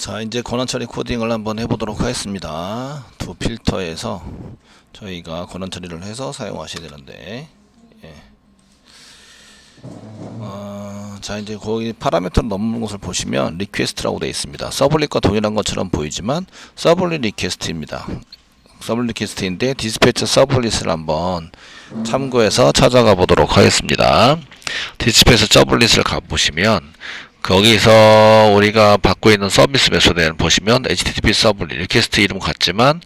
자 이제 권한 처리 코딩을 한번 해보도록 하겠습니다. 두 필터에서 저희가 권한 처리를 해서 사용하셔야 되는데 예. 어, 자 이제 거기 파라미터를 넘는 것을 보시면 리퀘스트라고 되어 있습니다. 서블릿과 동일한 것처럼 보이지만 서블릿 리퀘스트입니다. 서블릿 리퀘스트인데 디스패처 서블릿을 한번 참고해서 찾아가 보도록 하겠습니다. 디스패처 서블릿을 가보시면 거기서 우리가 받고 있는 서비스 메소드에는 보시면 HTTP 서블릿 리퀘스트 이름 같지만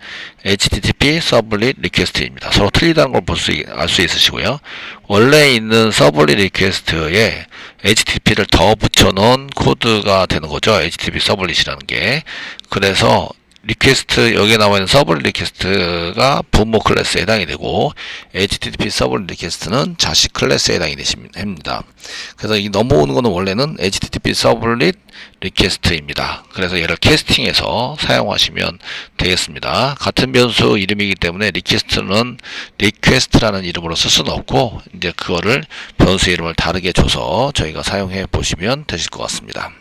HTTP 서블릿 리퀘스트입니다. 서로 틀리다는 걸 볼 수 알 수 있으시고요. 원래 있는 서블릿 리퀘스트에 HTTP를 더 붙여놓은 코드가 되는 거죠. HTTP 서블릿이라는 게. 그래서 리퀘스트 여기에 나와 있는 서블 리퀘스트가 부모 클래스에 해당이 되고 HTTP 서블 리퀘스트는 자식 클래스에 해당이 되십니다. 그래서 이 넘어오는 거는 원래는 HTTP 서블릿 리퀘스트입니다. 그래서 얘를 캐스팅해서 사용하시면 되겠습니다. 같은 변수 이름이기 때문에 리퀘스트는 리퀘스트라는 이름으로 쓸 수는 없고 이제 그거를 변수 이름을 다르게 줘서 저희가 사용해 보시면 되실 것 같습니다.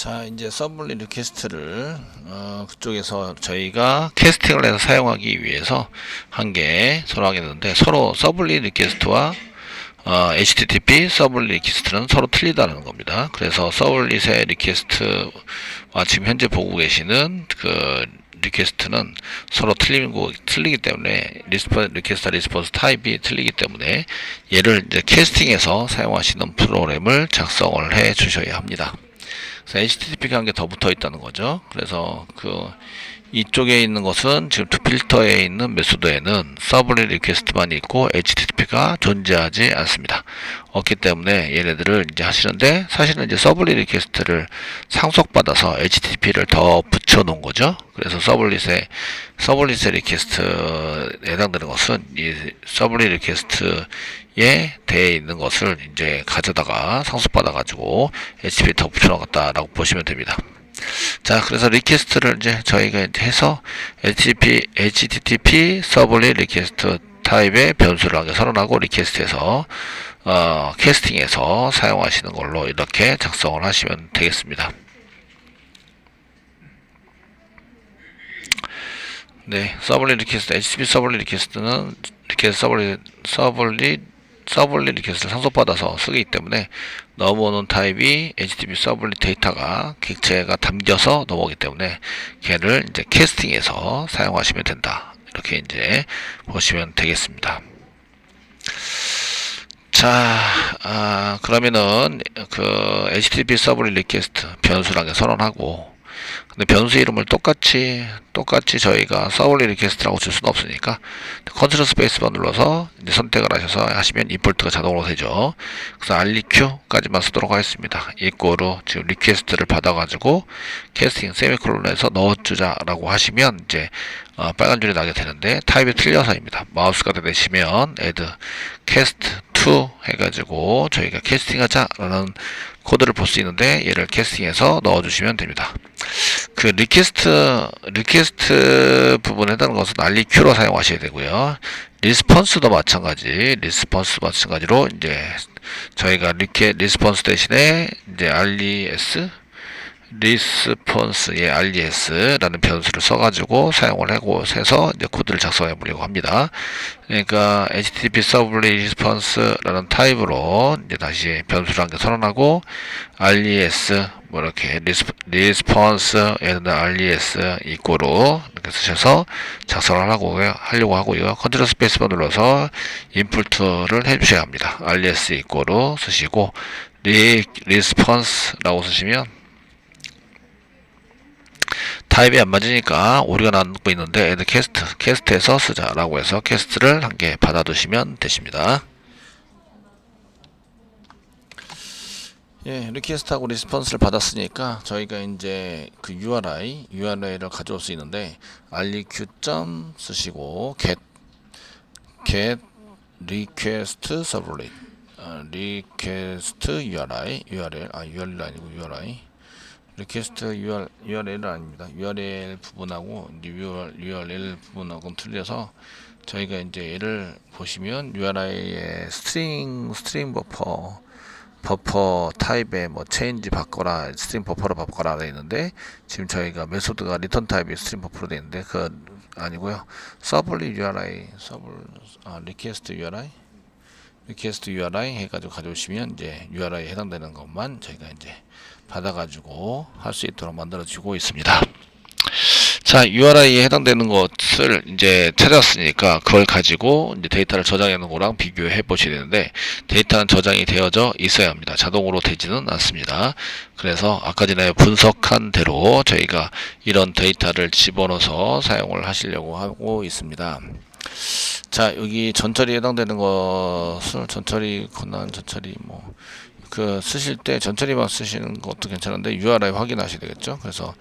자 이제 서블릿 리퀘스트를 어, 그쪽에서 저희가 캐스팅을 해서 사용하기 위해서 한 개 서로 하게 되는데 서로 서블릿 리퀘스트와 어, HTTP 서블릿 리퀘스트는 서로 틀리다는 겁니다. 그래서 서블릿의 리퀘스트와 지금 현재 보고 계시는 그 리퀘스트는 서로 틀리고 틀리기 때문에 리스폰 리퀘스트 리스폰스 타입이 틀리기 때문에 얘를 이제 캐스팅해서 사용하시는 프로그램을 작성을 해 주셔야 합니다. 그래서 HTTP가 한개 더 붙어 있다는 거죠. 그래서 그 이쪽에 있는 것은 지금 두 필터에 있는 메소드에는 서블릿 리퀘스트만 있고 HTTP가 존재하지 않습니다. 없기 때문에 얘네들을 이제 하시는데 사실은 이제 서블릿 리퀘스트를 상속받아서 HTTP를 더 붙여 놓은 거죠. 그래서 서블릿에 서블릿의 리퀘스트에 해당되는 것은 이 서블릿 리퀘스트에 대해 있는 것을 이제 가져다가 상속받아 가지고 HTTP 더 붙여 놓았다라고 보시면 됩니다. 자, 그래서 리퀘스트를 이제 저희가 해서 HTTP, HTTP 서블릿 리퀘스트 타입의 변수를 하게 선언하고 리퀘스트에서 어, 캐스팅해서 사용하시는 걸로 이렇게 작성을 하시면 되겠습니다. 네, 서블릿 리퀘스트, HTTP 서블릿 리퀘스트는 리퀘스트 서블릿, 서블릿, 서블릿 리퀘스트를 상속받아서 쓰기 때문에 넘어오는 타입이 HTTP 서블릿 데이터가 객체가 담겨서 넘어오기 때문에 걔를 이제 캐스팅해서 사용하시면 된다. 이렇게 이제 보시면 되겠습니다. 자, 아, 그러면은 그 HTTP 서블릿 리퀘스트 변수라게 선언하고 근데 변수 이름을 똑같이 똑같이 저희가 서블릿 리퀘스트라고 줄 수는 없으니까 컨트롤 스페이스바 눌러서 이제 선택을 하셔서 하시면 임포트가 자동으로 되죠. 그래서 알리큐까지만 쓰도록 하겠습니다. 이꼬로 지금 리퀘스트를 받아가지고 캐스팅 세미콜론에서 넣어주자라고 하시면 이제 어, 빨간 줄이 나게 되는데 타입이 틀려서입니다. 마우스가 되시면 add cast to 해가지고 저희가 캐스팅하자라는 코드를 볼 수 있는데 얘를 캐스팅해서 넣어주시면 됩니다. 그 리퀘스트 리퀘스트 부분에 해당하는 것은 알리 큐로 사용하셔야 되고요. 리스폰스도 마찬가지 리스폰스 마찬가지로 이제 저희가 리퀘 리스폰스 대신에 이제 리스 폰스의 RES라는 변수를 써가지고 사용을 하고 해서 이제 코드를 작성해 보려고 합니다. 그러니까 HTTP 서블릿 리스폰스라는 타입으로 이제 다시 변수를 한 개 선언하고 RES 뭐 이렇게 에는 RES 이꼬로 이렇게 쓰셔서 작성을 하고 하려고 하고요. 컨트롤 스페이스바 눌러서 인풋을 해주셔야 합니다. RES 이꼬로 쓰시고 리 리스폰스라고 쓰시면 타입이 안 맞으니까 오류가 남고 있는데 애들 캐스트 캐스트에서 쓰자라고 해서 캐스트를 한 개 받아두시면 되십니다. 예, 리퀘스트하고 리스폰스를 받았으니까 저희가 이제 그 URI, URI를 가져올 수 있는데 rq 점 쓰시고 get get request servlet 어, request URI, URL 아 URL 아니고 URI 리퀘스트 URL, URL은 아닙니다. URL 부분하고 URL, URL 부분하고는 틀려서 저희가 이제 얘를 보시면 URI의 스트링 스트링 버퍼 버퍼 타입의 뭐 체인지 바꿔라 스트림 버퍼로 바꿔라 돼 있는데 지금 저희가 메소드가 리턴 타입이 스트림 버퍼로 돼 있는데 그 아니고요 서블리 URI 서블 아 리퀘스트 URI 리 퀘스트 URI 해가지고 가져오시면 이제 URI에 해당되는 것만 저희가 이제 받아가지고 할 수 있도록 만들어 주고 있습니다. 자, URI에 해당되는 것을 이제 찾았으니까 그걸 가지고 이제 데이터를 저장해 놓은 거랑 비교해 보셔야 되는데 데이터는 저장이 되어져 있어야 합니다. 자동으로 되지는 않습니다. 그래서 아까 전에 분석한 대로 저희가 이런 데이터를 집어넣어서 사용을 하시려고 하고 있습니다. 자, 여기 전처리 해당되는 것을 전처리 권한 전처리 뭐그 쓰실 때 전처리만 쓰시는 것도 괜찮은데 URI 확인하셔야 되겠죠. 그래서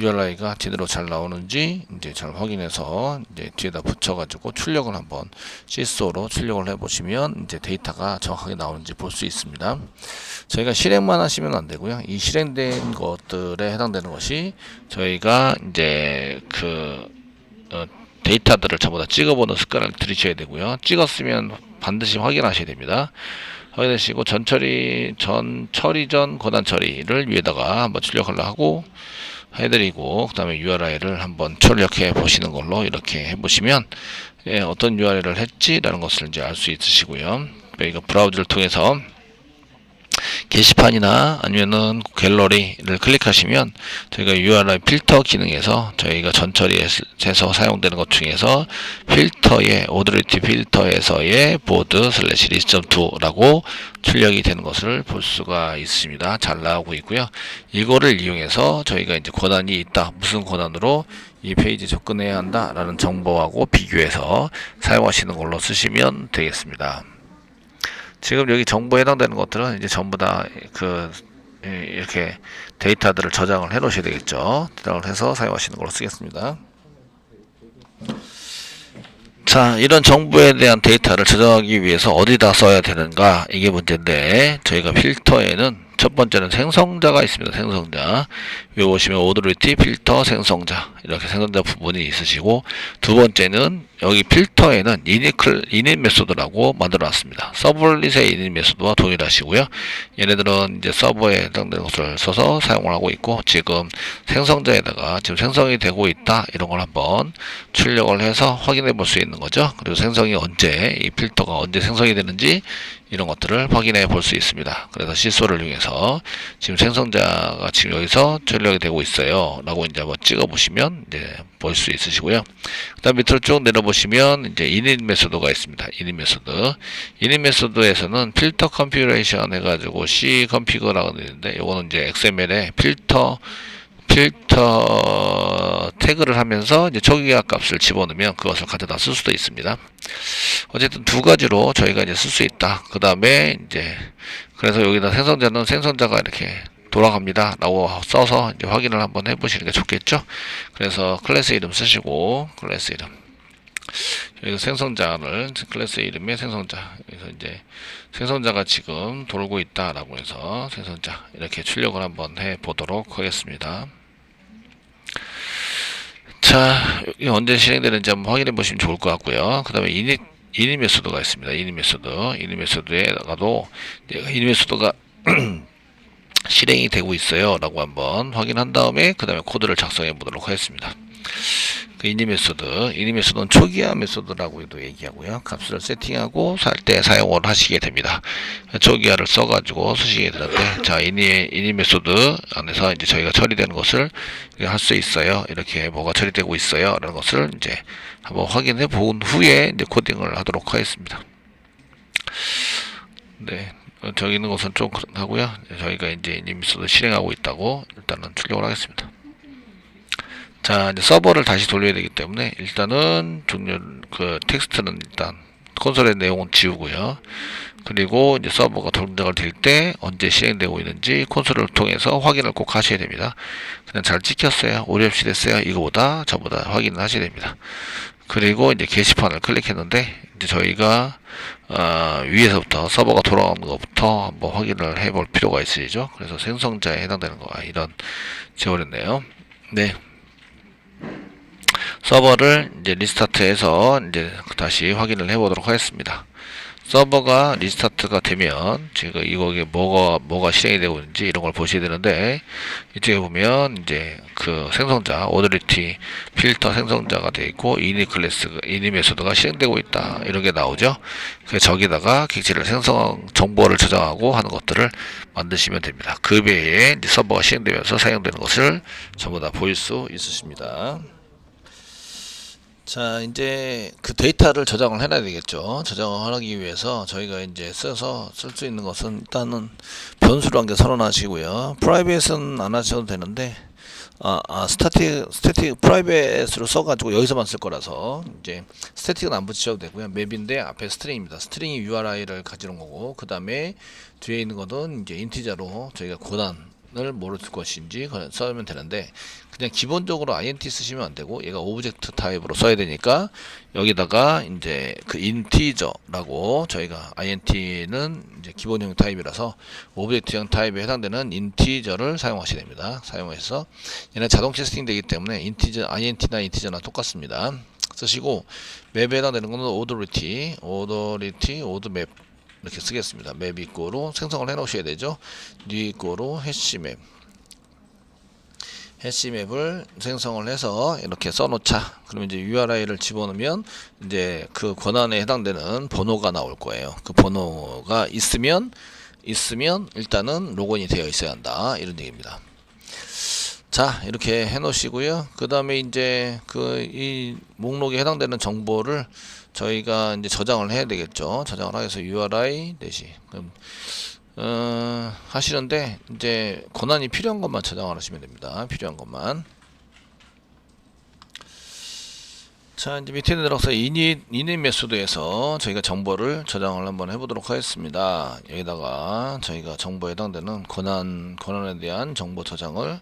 URI가 제대로 잘 나오는지 이제 잘 확인해서 이제 뒤에다 붙여 가지고 출력을 한번 시소로 출력을 해 보시면 이제 데이터가 정확하게 나오는지 볼 수 있습니다. 저희가 실행만 하시면 안 되고요. 이 실행된 것들에 해당되는 것이 저희가 이제 그 어, 데이터들을 전부 다 찍어보는 습관을 들이셔야 되고요. 찍었으면 반드시 확인하셔야 됩니다. 확인하시고 전처리 전 처리 전 고단 처리를 위에다가 한번 출력을 하고 해드리고 그 다음에 URI를 한번 출력해 보시는 걸로 이렇게 해보시면 예, 어떤 URI를 했지라는 것을 이제 알 수 있으시고요. 여기가 브라우저를 통해서 게시판이나 아니면은 갤러리를 클릭하시면 저희가 URI 필터 기능에서 저희가 전처리에서 사용되는 것 중에서 필터의 오더리티 필터에서의 보드 슬래시 리스트2라고 출력이 되는 것을 볼 수가 있습니다. 잘 나오고 있고요. 이거를 이용해서 저희가 이제 권한이 있다. 무슨 권한으로 이 페이지 접근해야 한다라는 정보하고 비교해서 사용하시는 걸로 쓰시면 되겠습니다. 지금 여기 정보에 해당되는 것들은 이제 전부 다 그 이렇게 데이터들을 저장을 해 놓으셔야 되겠죠. 저장을 해서 사용하시는 걸로 쓰겠습니다. 자, 이런 정보에 대한 데이터를 저장하기 위해서 어디다 써야 되는가? 이게 문제인데, 저희가 필터에는 첫 번째는 생성자가 있습니다. 생성자. 여기 보시면 오더리티 필터 생성자. 이렇게 생성자 부분이 있으시고, 두 번째는 여기 필터에는 이니클, 이닛 메소드라고 만들어 놨습니다. 서블릿의 이닛 메소드와 동일하시고요. 얘네들은 이제 서버에 해당되는 것을 써서 사용을 하고 있고, 지금 생성자에다가 지금 생성이 되고 있다. 이런 걸 한번 출력을 해서 확인해 볼 수 있는 거죠. 그리고 생성이 언제, 이 필터가 언제 생성이 되는지 이런 것들을 확인해 볼 수 있습니다. 그래서 시소를 이용해서 지금 생성자가 지금 여기서 출력이 되고 있어요. 라고 이제 한번 찍어 보시면 이제 볼 수 있으시고요. 그 다음 밑으로 쭉 내려 보시면 이제 init 메소드가 있습니다. init 메소드. init 메소드에서는 필터 컨피그레이션 해가지고 C 컨피그라고 되어 있는데 이거는 이제 XML에 필터 필터 태그를 하면서 이제 초기화 값을 집어넣으면 그것을 가져다 쓸 수도 있습니다. 어쨌든 두 가지로 저희가 이제 쓸 수 있다. 그 다음에 이제 그래서 여기다 생성자는 생성자가 이렇게 돌아갑니다. 라고 써서 이제 확인을 한번 해보시는 게 좋겠죠. 그래서 클래스 이름 쓰시고 클래스 이름 여기서 생성자를 클래스 이름의 생성자 그래서 이제 생성자가 지금 돌고 있다라고 해서 생성자 이렇게 출력을 한번 해 보도록 하겠습니다. 자, 여기 언제 실행되는지 한번 확인해 보시면 좋을 것 같고요. 그 다음에 이닛, 이닛 메소드가 있습니다. 이닛 메소드. 이닛 메소드에다가도 이닛 메소드가 실행이 되고 있어요. 라고 한번 확인한 다음에 그 다음에 코드를 작성해 보도록 하겠습니다. 그 이니 메소드, 이니 메소드는 초기화 메소드라고도 얘기하고요. 값을 세팅하고 살 때 사용을 하시게 됩니다. 초기화를 써가지고 쓰시게 되는데, 자, 이니, 이니 메소드 안에서 이제 저희가 처리되는 것을 할 수 있어요. 이렇게 뭐가 처리되고 있어요. 라는 것을 이제 한번 확인해 본 후에 이제 코딩을 하도록 하겠습니다. 네. 저기 있는 것은 좀 하고요. 저희가 이제 이니 메소드 실행하고 있다고 일단은 출력을 하겠습니다. 자, 이제 서버를 다시 돌려야 되기 때문에 일단은 종료 그 텍스트는 일단 콘솔의 내용은 지우고요. 그리고 이제 서버가 동작을 될 때 언제 실행되고 있는지 콘솔을 통해서 확인을 꼭 하셔야 됩니다. 그냥 잘 찍혔어요. 오류 없이 됐어요. 이거보다 저보다 확인을 하셔야 됩니다. 그리고 이제 게시판을 클릭했는데 이제 저희가 어, 위에서부터 서버가 돌아가는 것부터 한번 확인을 해볼 필요가 있으시죠. 그래서 생성자에 해당되는 거 이런 지워렸네요. 네. 서버를 이제 리스타트해서 이제 다시 확인을 해 보도록 하겠습니다. 서버가 리스타트가 되면 지금 이거에 뭐가 뭐가 실행이 되고 있는지 이런 걸 보셔야 되는데 이쪽에 보면 이제 그 생성자 오더리티 필터 생성자가 되어 있고 이니 클래스 이니 메소드가 실행되고 있다 이런 게 나오죠. 그래서 저기다가 객체를 생성 정보를 저장하고 하는 것들을 만드시면 됩니다. 그 외에 서버가 실행되면서 사용되는 것을 전부 다 보일 수 있으십니다. 자, 이제 그 데이터를 저장을 해놔야 되겠죠. 저장을 하기 위해서 저희가 이제 써서 쓸 수 있는 것은 일단은 변수로 한 개 선언하시고요. 프라이빗은 안 하셔도 되는데, 아, 아 스타틱, 스태틱 프라이빗으로 써가지고 여기서만 쓸 거라서, 이제 스태틱은 안 붙이셔도 되고요. 맵인데 앞에 스트링입니다. 스트링이 URI를 가지는 거고, 그 다음에 뒤에 있는 것은 이제 인티저로 저희가 고단 을 뭐로 쓸 것인지 써면 되는데, 그냥 기본적으로 int 쓰시면 안 되고 얘가 오브젝트 타입으로 써야 되니까 여기다가 이제 그 인티저라고 저희가 int는 이제 기본형 타입이라서 오브젝트형 타입에 해당되는 인티저를 사용하셔야 됩니다. 사용해서 얘는 자동 캐스팅 되기 때문에 인티저 int나 인티저나 똑같습니다. 쓰시고 맵에 해당되는 거는 오더리티, 오더리티, 오드맵 이렇게 쓰겠습니다. 맵 이꼬로 생성을 해 놓으셔야 되죠. 뉴 이꼬로 해시맵 해시맵을 생성을 해서 이렇게 써놓자. 그러면 이제 URI를 집어넣으면 이제 그 권한에 해당되는 번호가 나올 거예요. 그 번호가 있으면 있으면 일단은 로그인이 되어 있어야 한다. 이런 얘기입니다. 자 이렇게 해 놓으시고요. 그 다음에 이제 그 이 목록에 해당되는 정보를 저희가 이제 저장을 해야 되겠죠. 저장을 하여서 URI 대시 그럼 어, 하시는데 이제 권한이 필요한 것만 저장을 하시면 됩니다. 필요한 것만. 자 이제 밑에 내려가서 이닛 이닛 메소드에서 저희가 정보를 저장을 한번 해보도록 하겠습니다. 여기다가 저희가 정보에 해당되는 권한 권한에 대한 정보 저장을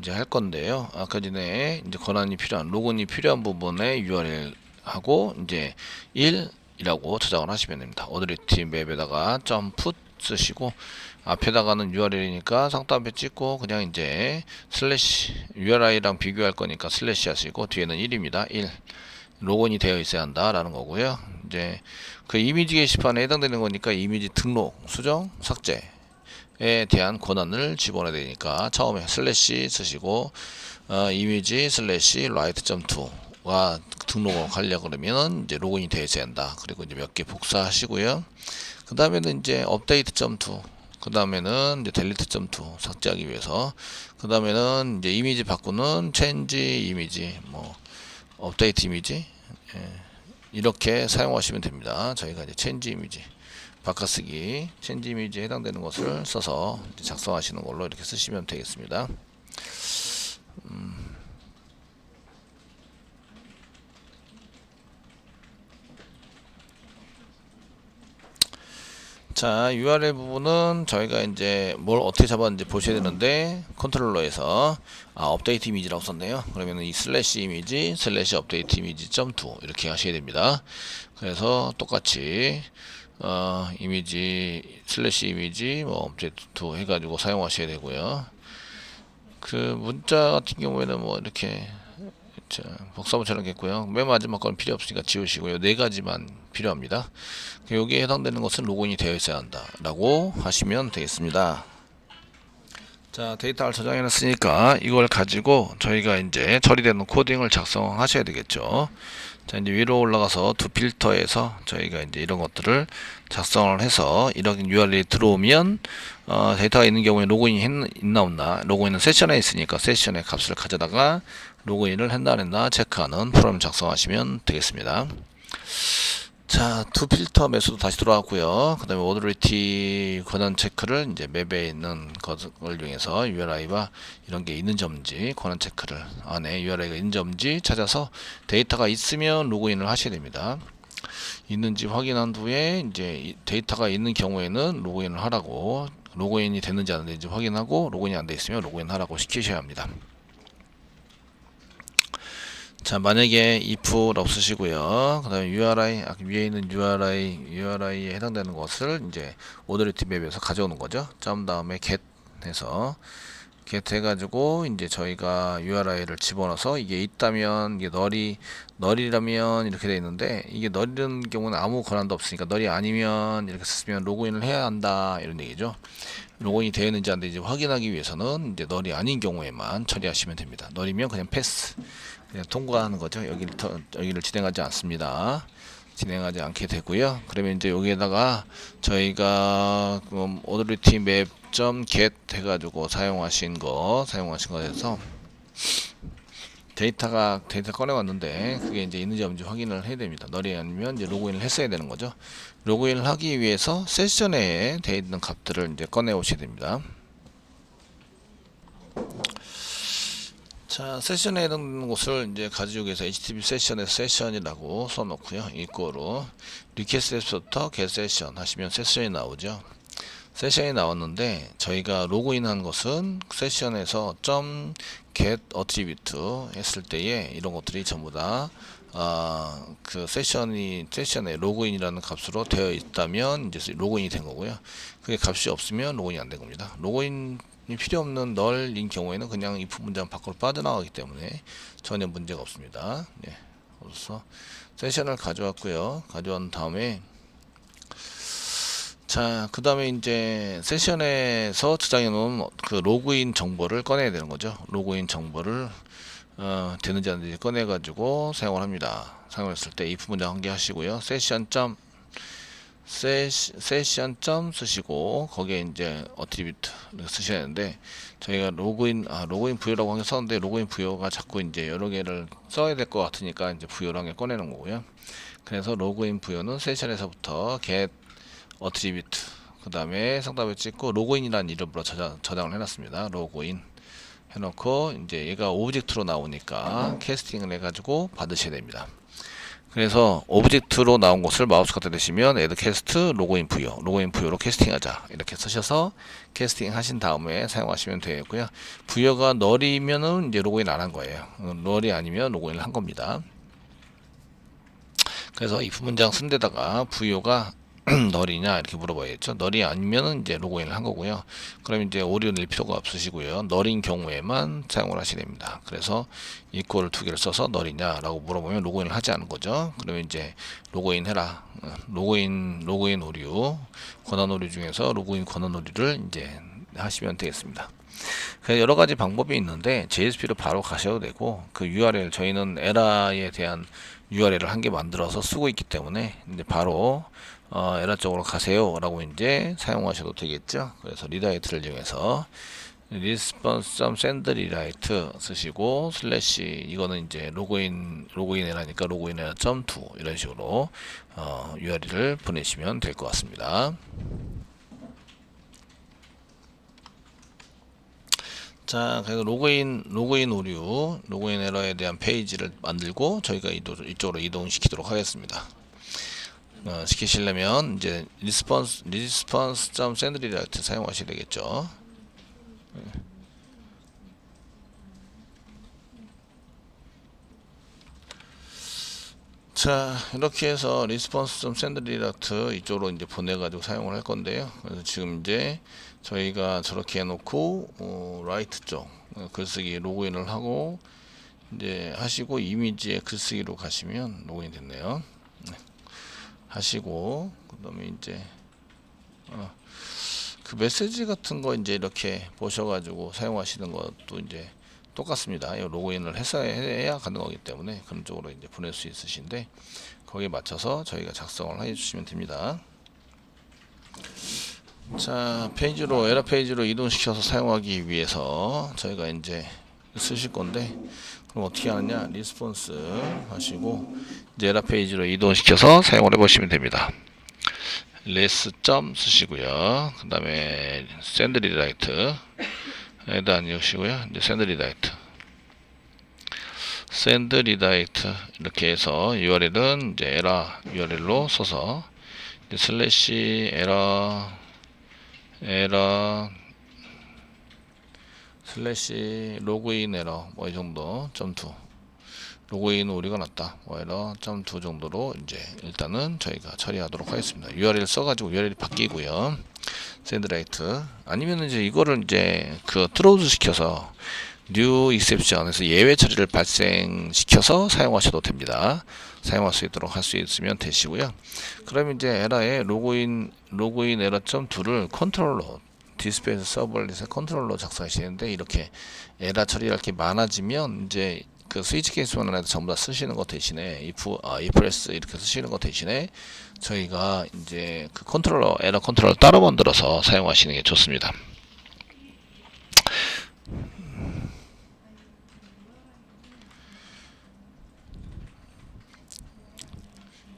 이제 할 건데요. 아까 전에 이제 권한이 필요한 로그인이 필요한 부분에 URL 하고 이제 1이라고 저장을 하시면 됩니다. 오더리티 맵에다가 점풋 쓰시고 앞에다가는 URL이니까 상단표 찍고 그냥 이제 슬래시 URI랑 비교할 거니까 슬래시 하시고 뒤에는 1입니다. 1 로건이 되어 있어야 한다라는 거고요. 이제 그 이미지 게시판에 해당되는 거니까 이미지 등록, 수정, 삭제 에 대한 권한을 집어넣어야 되니까 처음에 슬래시 쓰시고 어, 이미지 슬래시 라이트 점2 가 등록을 하려 그러면 이제 로그인이 되어 있어야 한다. 그리고 이제 몇 개 복사하시고요. 그 다음에는 이제 업데이트 점2 그 다음에는 이제 델리트 점2 삭제하기 위해서 그 다음에는 이제 이미지 바꾸는 체인지 이미지 뭐 업데이트 이미지 예, 이렇게 사용하시면 됩니다 저희가 이제 체인지 이미지 바꿔쓰기 체인지 이미지에 해당되는 것을 써서 작성하시는 걸로 이렇게 쓰시면 되겠습니다 음. 자 URL 부분은 저희가 이제 뭘 어떻게 잡았는지 보셔야 되는데 컨트롤러에서 아 업데이트 이미지라고 썼네요. 그러면 이 슬래시 이미지 슬래시 업데이트 이미지 점2 이렇게 하셔야 됩니다. 그래서 똑같이 어 이미지 슬래시 이미지 뭐 업데이트 2 해가지고 사용하셔야 되고요. 그 문자 같은 경우에는 뭐 이렇게 자, 복사본처럼 겠고요. 맨 마지막 건 필요 없으니까 지우시고요. 네 가지만 필요합니다. 여기에 해당되는 것은 로그인이 되어 있어야 한다. 라고 하시면 되겠습니다. 자, 데이터를 저장해 놨으니까 이걸 가지고 저희가 이제 처리되는 코딩을 작성하셔야 되겠죠. 자, 이제 위로 올라가서 두 필터에서 저희가 이제 이런 것들을 작성을 해서 이런 URL이 들어오면 어, 데이터가 있는 경우에 로그인이 했, 있나 없나 로그인은 세션에 있으니까 세션의 값을 가져다가 로그인을 했나 안 했나 체크하는 프로그램 작성하시면 되겠습니다. 자, 투 필터 매수도 다시 돌아왔고요. 그 다음에 오더리티 권한 체크를 이제 맵에 있는 것을 이용해서 URI와 이런 게 있는 점인지 권한 체크를 안에 URI가 있는 점인지 찾아서 데이터가 있으면 로그인을 하셔야 됩니다. 있는지 확인한 후에 이제 데이터가 있는 경우에는 로그인을 하라고 로그인이 됐는지 안 됐는지 확인하고 로그인이 안 돼 있으면 로그인 하라고 시키셔야 합니다. 자 만약에 if 없으시고요 그 다음에 URI 위에 있는 URI URI에 해당되는 것을 이제 오더리티 맵에서 가져오는 거죠 점 다음에 get 해서 get 해가지고 이제 저희가 URI를 집어넣어서 이게 있다면 이게 널이 널이라면 이렇게 돼 있는데 이게 널이라는 경우는 아무 권한도 없으니까 널이 아니면 이렇게 쓰면 로그인을 해야 한다 이런 얘기죠. 로그인이 되어 있는지 안 되는지 확인하기 위해서는 이제 널이 아닌 경우에만 처리하시면 됩니다. 널이면 그냥 패스 그냥 통과하는 거죠. 여기를 더, 여기를 진행하지 않습니다. 진행하지 않게 되고요. 그러면 이제 여기에다가 저희가 음, 오더리티 맵.get 해가지고 사용하신 거 사용하신 거에서 데이터가 데이터 꺼내 왔는데 그게 이제 있는지 없는지 확인을 해야 됩니다. 널이 아니면 이제 로그인을 했어야 되는 거죠. 로그인을 하기 위해서 세션에 되어 있는 값들을 이제 꺼내 오셔야 됩니다. 자, 세션에 있는 곳을 이제 가지고 계서 HTTP 세션에서 세션이라고 써놓고요. 이거로 리퀘스트부터 get 세션 하시면 세션이 나오죠. 세션이 나왔는데 저희가 로그인한 것은 세션에서 점 get attribute 했을 때에 이런 것들이 전부 다 아, 그 세션이 세션에 로그인이라는 값으로 되어 있다면 이제 로그인이 된 거고요. 그게 값이 없으면 로그인이 안 된 겁니다. 로그인이 필요 없는 널인 경우에는 그냥 if 문장 밖으로 빠져나가기 때문에 전혀 문제가 없습니다. 예. 그래서 세션을 가져왔고요. 가져온 다음에 자, 그 다음에 이제 세션에서 저장해 놓은 그 로그인 정보를 꺼내야 되는 거죠. 로그인 정보를 어, 되는지 안 되는지 꺼내 가지고 사용을 합니다. 사용했을 때 if 문장 한 개 하시고요. 세션 점 세션 점 쓰시고 거기에 이제 어트리뷰트 쓰셔야 되는데 저희가 로그인 아 로그인 부여라고 한게 썼는데 로그인 부여가 자꾸 이제 여러 개를 써야 될 것 같으니까 이제 부여를 한개 꺼내는 거고요. 그래서 로그인 부여는 세션에서부터 get 어트리뷰트 그 다음에 상담을 찍고 로그인이라는 이름으로 저장, 저장을 해놨습니다. 로그인 해놓고 이제 얘가 오브젝트로 나오니까 캐스팅을 해가지고 받으셔야 됩니다. 그래서 오브젝트로 나온 것을 마우스 갖다 대시면 애드 캐스트 로그인 부여 로그인 부여로 캐스팅하자. 이렇게 쓰셔서 캐스팅 하신 다음에 사용하시면 되고요. 부여가 널이면은 이제 로그인 안 한 거예요. 널이 아니면 로그인을 한 겁니다. 그래서 if 문장 쓴 데다가 부여가 널이냐 이렇게 물어봐야겠죠. 널이 아니면 이제 로그인을 한 거고요. 그럼 이제 오류 낼 필요가 없으시고요. 널인 경우에만 사용을 하시게 됩니다. 그래서 이퀄 두 개를 써서 널이냐라고 물어보면 로그인을 하지 않은 거죠. 그러면 이제 로그인 해라. 어, 로그인 로그인 오류 권한 오류 중에서 로그인 권한 오류를 이제 하시면 되겠습니다. 여러 가지 방법이 있는데 JSP로 바로 가셔도 되고 그 URL 저희는 에라에 대한 URL을 한 개 만들어서 쓰고 있기 때문에 이제 바로 어, 에라 쪽으로 가세요. 라고 이제 사용하셔도 되겠죠. 그래서 리다이트를 이용해서 response.send rewrite 쓰시고 슬래시 이거는 이제 로그인 로그인 에라니까 로그인 에라 .2 이런 식으로 어, URL을 보내시면 될 것 같습니다. 자, 그래서 로그인 로그인 오류, 로그인 에러에 대한 페이지를 만들고 저희가 이쪽으로 이동시키도록 하겠습니다. 어, 시키시려면 이제 리스폰스 리스폰스 점 샌드리라이트 사용하셔야 되겠죠. 자 이렇게 해서 리스폰스 좀 샌드리라트 이쪽으로 이제 보내가지고 사용을 할 건데요. 그래서 지금 이제 저희가 저렇게 해놓고 어, 라이트 쪽 어, 글쓰기 로그인을 하고 이제 하시고 이미지에 글쓰기로 가시면 로그인 됐네요. 네. 하시고 그다음에 이제 어, 그 메시지 같은 거 이제 이렇게 보셔가지고 사용하시는 것도 이제 똑같습니다. 로그인을 해야 가능하기 때문에 그런 쪽으로 이제 보낼 수 있으신데 거기에 맞춰서 저희가 작성을 해주시면 됩니다. 자 페이지로 에러 페이지로 이동시켜서 사용하기 위해서 저희가 이제 쓰실 건데 그럼 어떻게 하느냐 리스폰스 하시고 에러 페이지로 이동시켜서 사용을 해보시면 됩니다. 레스 점 쓰시고요. 그 다음에 샌드 리라이트 에다 아니시고요. 이제 샌드 리다이트 샌드 리다이트 이렇게 해서 URL은 이제 에라 URL로 써서 슬래시 에러 에러 슬래시 로그인 에러 뭐 이 정도 점2 로그인 오류가 났다 뭐 에러 점2 정도로 이제 일단은 저희가 처리하도록 하겠습니다 URL 써가지고 URL이 바뀌고요 샌드라이트 아니면 이제 이거를 이제 그 트로우즈 시켜서 뉴 익셉션에서 예외 처리를 발생시켜서 사용하셔도 됩니다. 사용할 수 있도록 할 수 있으면 되시고요. 그럼 이제 에러에 로그인 로그인 에러 점 2를 컨트롤러 디스플레이 서버릿의 컨트롤러 작성하시는데 이렇게 에러 처리가 이렇게 많아지면 이제 그 스위치 케이스만 해도 전부 다 쓰시는 거 대신에 이프 아 이프레스 이렇게 쓰시는 거 대신에 저희가 이제 그 컨트롤러 에러 컨트롤러 따로 만들어서 사용하시는 게 좋습니다.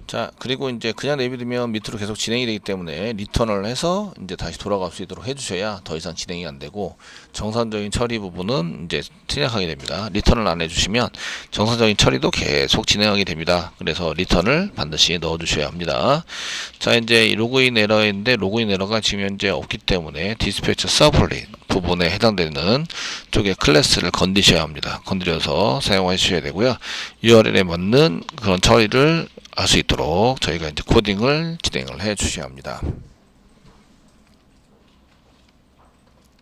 자 그리고 이제 그냥 내비두면 밑으로 계속 진행이 되기 때문에 리턴을 해서 이제 다시 돌아갈 수 있도록 해주셔야 더 이상 진행이 안 되고 정상적인 처리 부분은 이제 진행하게 됩니다. 리턴을 안 해주시면 정상적인 처리도 계속 진행하게 됩니다. 그래서 리턴을 반드시 넣어 주셔야 합니다. 자 이제 이 로그인 에러인데 로그인 에러가 지금 현재 없기 때문에 디스패처 서블릿 부분에 해당되는 쪽의 클래스를 건드셔야 합니다. 건드려서 사용해 주셔야 되고요. URL에 맞는 그런 처리를 할수 있도록 저희가 이제 코딩을 진행을 해 주셔야 합니다.